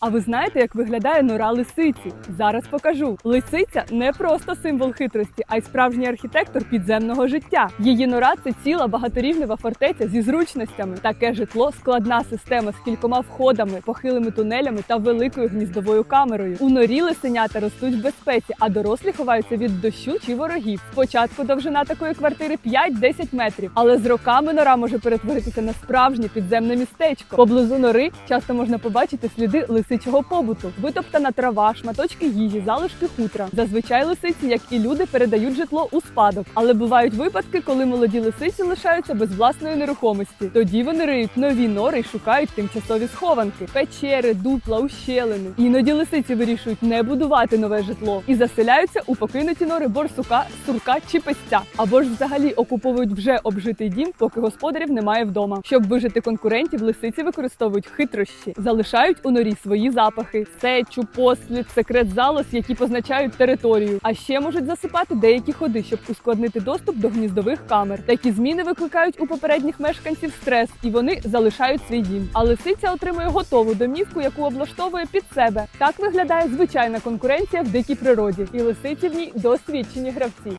А ви знаєте, як виглядає нора лисиці? Зараз покажу. Лисиця не просто символ хитрості, а й справжній архітектор підземного життя. Її нора це ціла багаторівнева фортеця зі зручностями. Таке житло складна система з кількома входами, похилими тунелями та великою гніздовою камерою. У норі лисенята ростуть в безпеці, а дорослі ховаються від дощу чи ворогів. Спочатку довжина такої квартири 5-10 метрів, але з роками нора може перетворитися на справжнє підземне містечко. Поблизу нори часто можна побачити сліди лисичого побуту, витоптана трава, шматочки їжі, залишки хутра. Зазвичай лисиці, як і люди, передають житло у спадок, але бувають випадки, коли молоді лисиці лишаються без власної нерухомості. Тоді вони риють нові нори і шукають тимчасові схованки, печери, дупла, ущелини. Іноді лисиці вирішують не будувати нове житло і заселяються у покинуті нори борсука, сурка чи пестя, або ж взагалі окуповують вже обжитий дім, поки господарів немає вдома. Щоб вижити конкурентів, лисиці використовують хитрощі, залишають у норі свої запахи, сечу, послід, секрет залоз, які позначають територію. А ще можуть засипати деякі ходи, щоб ускладнити доступ до гніздових камер. Такі зміни викликають у попередніх мешканців стрес, і вони залишають свій дім. А лисиця отримує готову домівку, яку облаштовує під себе. Так виглядає звичайна конкуренція в дикій природі, і лисиці в ній досвідчені гравці.